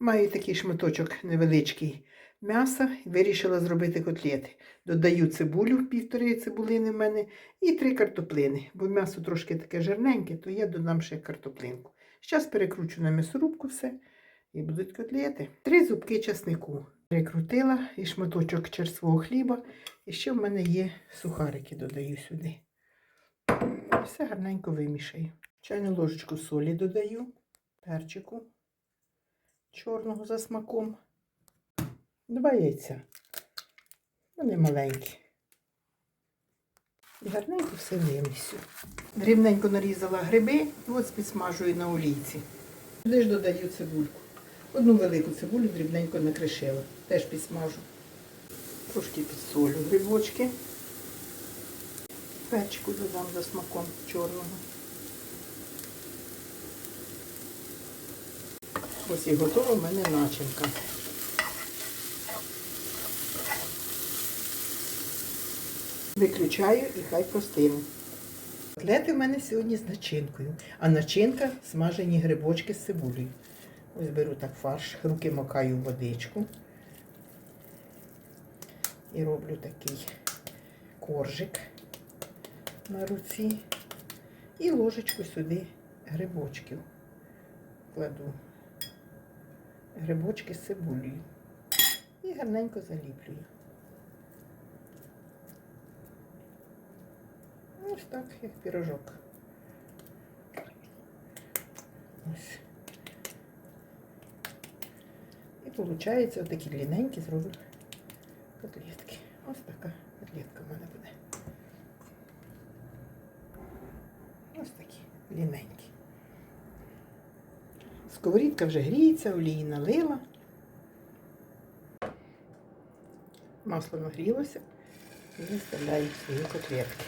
Маю такий шматочок невеличкий м'яса вирішила зробити котлети. Додаю цибулю, півтори цибулини в мене, і три картоплини. Бо м'ясо трошки таке жирненьке, то я додам ще картоплинку. Зараз перекручу на м'ясорубку все і будуть котлети. Три зубки часнику. Перекрутила і шматочок черствого хліба. І ще в мене є сухарики, додаю сюди. Все гарненько вимішаю. Чайну ложечку солі додаю, перчику чорного за смаком. Два яйця. Вони маленькі. І гарненько все вимісю. Дрібненько нарізала гриби і от підсмажую на олійці. Сюди ж додаю цибульку. Одну велику цибулю дрібненько накришила. Теж підсмажу. Трошки підсолю грибочки. Перчику додам за смаком чорного. Ось і готова в мене начинка. Виключаю і хай простине. Котлети в мене сьогодні з начинкою, а начинка смажені грибочки з цибулею. Ось беру так фарш, руки макаю в водичку і роблю такий коржик на руці. І ложечку сюди грибочків кладу. Грибочки з цибулею. І гарненько заліплюю. Ось так, як пірожок. Ось. І виходить, отакі длинненькі зроблю котлетки. Ось така котлетка в мене буде. Ось такі длинненькі. Сковорідка вже гріється, олії налила. Масло нагрілося і виставляю свої котлетки.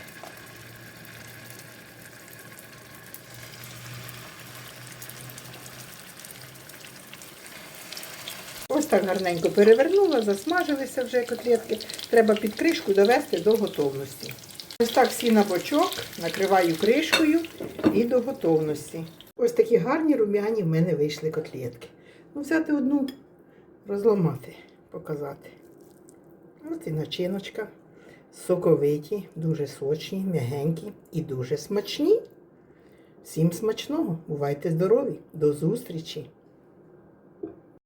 Ось так гарненько перевернула, засмажилися вже котлетки. Треба під кришку довести до готовності. Ось так всі на бочок, накриваю кришкою і до готовності. Ось такі гарні рум'яні в мене вийшли котлетки. Ну, взяти одну, розламати, показати. Ось і начиночка. Соковиті, дуже сочні, м'ягенькі і дуже смачні. Всім смачного! Бувайте здорові! До зустрічі!